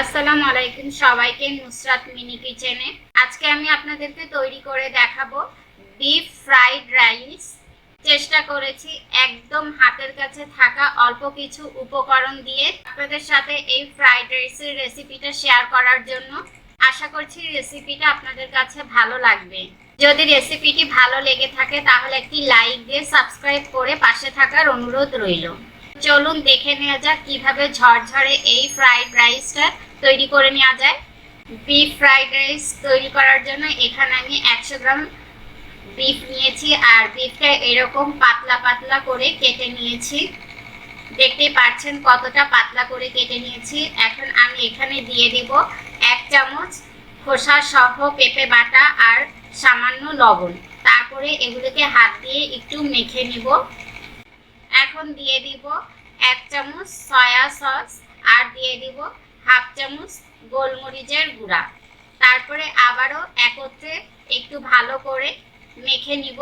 আসসালামু আলাইকুম সবাইকে নুসরাত মিনি কিচেনে। আজকে আমি আপনাদেরকে তৈরি করে দেখাবো বিফ ফ্রাইড রাইস চেষ্টা করেছি একদম হাতের কাছে থাকা অল্প কিছু উপকরণ দিয়ে আপনাদের সাথে এই ফ্রাইড রাইসের রেসিপিটা শেয়ার করার জন্য। আশা করছি রেসিপিটা আপনাদের কাছে ভালো লাগবে। যদি রেসিপিটি ভালো লেগে থাকে, তাহলে একটি লাইক দিয়ে সাবস্ক্রাইব করে পাশে থাকার অনুরোধ রইল। চলুন দেখে নেওয়া যাক কীভাবে ঝরঝরে এই ফ্রাইড রাইসটা তৈরি করে নেওয়া যায়। বিফ ফ্রাইড রাইস তৈরি করার জন্য এখানে আমি একশো গ্রাম বিফ নিয়েছি আর বিফটা এরকম পাতলা পাতলা করে কেটে নিয়েছি। দেখতে পাচ্ছেন কতটা পাতলা করে কেটে নিয়েছি। এখন আমি এখানে দিয়ে দিব এক চামচ খোসা সহ পেঁপে বাটা আর সামান্য লবণ। তারপরে এগুলোকে হাত দিয়ে একটু মেখে নিব। এখন দিয়ে দিব এক চামচ সয়া সস আর দিয়ে দিব হাফ চামচ গোলমরিচের গুঁড়া। তারপরে আবারও একত্রে একটু ভালো করে মেখে নিব।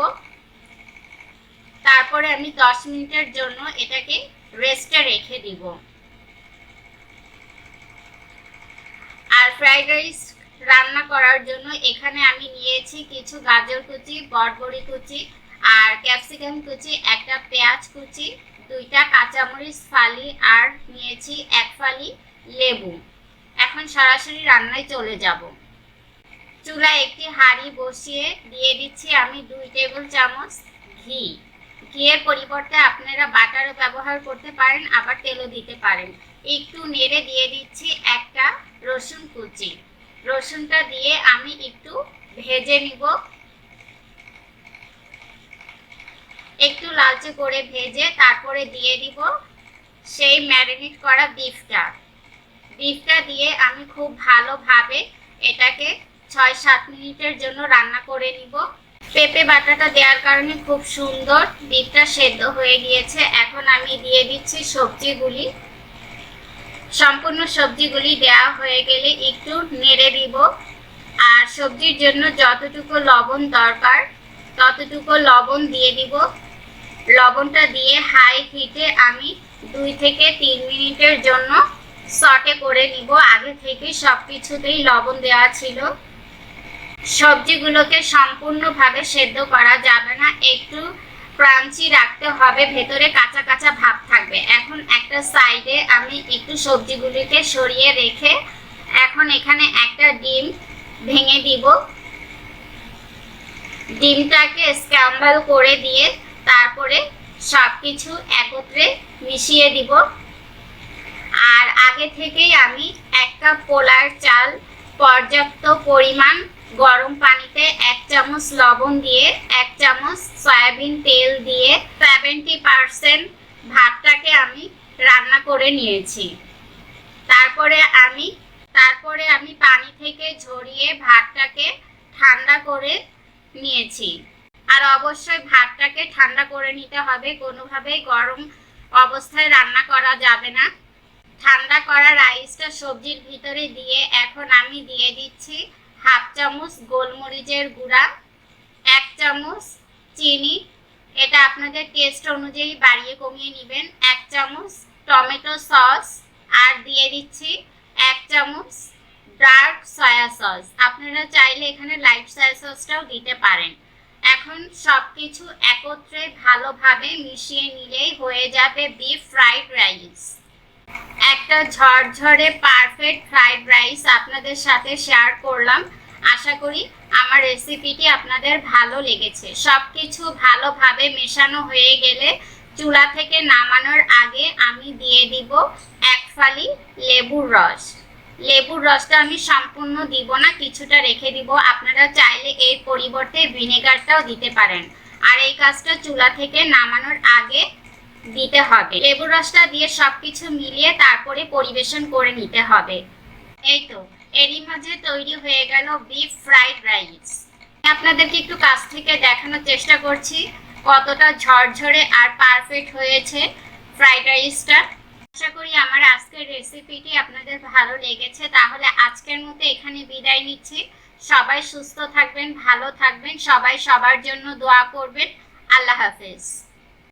তারপরে আমি দশ মিনিটের জন্য এটাকে রেস্টে রেখে দিব। আর ফ্রাইড রাইস রান্না করার জন্য এখানে আমি নিয়েছি কিছু গাজর কুচি বটবড়ি কুচি আর ক্যাপসিকাম কুচি, একটা পেঁয়াজ কুচি। দুইটা কাঁচামরিচ ফালি আর নিয়েছি এক ফালি লেবু। এখন সরাসরি রান্নায় চলে যাব। চুলায় একটি হাঁড়ি বসিয়ে দিয়ে দিচ্ছি আমি দুই টেবিল চামচ ঘি। ঘিয়ের পরিবর্তে আপনারা বাটারও ব্যবহার করতে পারেন, আবার তেলও দিতে পারেন। একটু নেড়ে দিয়ে দিচ্ছি একটা রসুন কুচি। রসুনটা দিয়ে আমি একটু ভেজে নিব। একটু লালচে করে ভেজে তারপরে দিয়ে দিব সেই ম্যারিনেট করা বিফটা। বিফটা দিয়ে আমি খুব ভালোভাবে এটাকে ছয় সাত মিনিটের জন্য রান্না করে নিব। পেঁপে বাটাটা দেওয়ার কারণে খুব সুন্দর বিফটা সেদ্ধ হয়ে গিয়েছে। এখন আমি দিয়ে দিচ্ছি সবজিগুলি। সম্পূর্ণ সবজিগুলি দেওয়া হয়ে গেলে একটু নেড়ে দিব। আর সবজির জন্য যতটুকু লবণ দরকার, ততটুকু লবণ দিয়ে দিব। লবণটা দিয়ে হাই হিটে আমি দুই থেকে তিন মিনিটের জন্য সটে করে নিব। আগে থেকে সব কিছুতেই লবণ দেওয়া ছিল। সবজিগুলোকে সম্পূর্ণভাবে সেদ্ধ করা যাবে না। একটু ক্রাঞ্চি রাখতে হবে, ভেতরে কাঁচা কাঁচা ভাব থাকবে। এখন একটা সাইডে আমি একটু সবজিগুলিকে সরিয়ে রেখে এখন এখানে একটা ডিম ভেঙে দিব। ডিমটাকে স্ক্যাম্বল করে দিয়ে তারপরে সব কিছু একত্রে মিশিয়ে দিব। আর আগে থেকেই আমি এক কাপ পোলার চাল পর্যাপ্ত পরিমাণ গরম পানিতে এক চামচ লবণ দিয়ে, এক চামচ সয়াবিন তেল দিয়ে সেভেন্টি পারসেন্ট ভাতটাকে আমি রান্না করে নিয়েছি। তারপরে আমি তারপরে আমি পানি থেকে ঝরিয়ে ভাতটাকে ঠান্ডা করে নিয়েছি। আর অবশ্যই ভাতটাকে ঠান্ডা করে নিতে হবে। কোনোভাবেই গরম অবস্থায় রান্না করা যাবে না। ঠান্ডা করা রাইসটা সবজির ভিতরে দিয়ে এখন আমি দিয়ে দিচ্ছি হাফ চামচ গোলমরিচের গুঁড়া, এক চামচ চিনি। এটা আপনাদের টেস্ট অনুযায়ী বাড়িয়ে কমিয়ে নেবেন। এক চামচ টমেটো সস আর দিয়ে দিচ্ছি এক চামচ ডার্ক সয়া সস। আপনারা চাইলে এখানে লাইট সয়া সসটাও দিতে পারেন। এখন সব কিছু একত্রে ভালোভাবে মিশিয়ে নিলেই হয়ে যাবে বিফ ফ্রাইড রাইস একটা ঝরঝরে পারফেক্ট ফ্রাইড রাইস আপনাদের সাথে শেয়ার করলাম। আশা করি আমার রেসিপিটি আপনাদের ভালো লেগেছে। সব কিছু ভালোভাবে মেশানো হয়ে গেলে চুলা থেকে নামানোর আগে আমি দিয়ে দিব এক ফালি লেবুর রস। লেবুর রসটা আমি সম্পূর্ণ দিব না, কিছুটা রেখে দিব। আপনারা চাইলে এর পরিবর্তে ভিনেগারটাও দিতে পারেন। আর এই কাজটা চুলা থেকে নামানোর আগে দিতে হবে। লেবুর রসটা দিয়ে সব কিছু মিলিয়ে তারপরে পরিবেশন করে নিতে হবে। এই তো, এরই মাঝে তৈরি হয়ে গেল বিফ ফ্রাইড রাইস আপনাদেরকে একটু কাছ থেকে দেখানোর চেষ্টা করছি, কতটা ঝরঝরে আর পারফেক্ট হয়েছে ফ্রাইড রাইসটা আশা করি আমার আজকের রেসিপিটি আপনাদের ভালো লেগেছে। তাহলে আজকের মতো এখানে বিদায় নিচ্ছি। সবাই সুস্থ থাকবেন, ভালো থাকবেন। সবাই সবার জন্য দোয়া করবেন। আল্লাহ হাফেজ।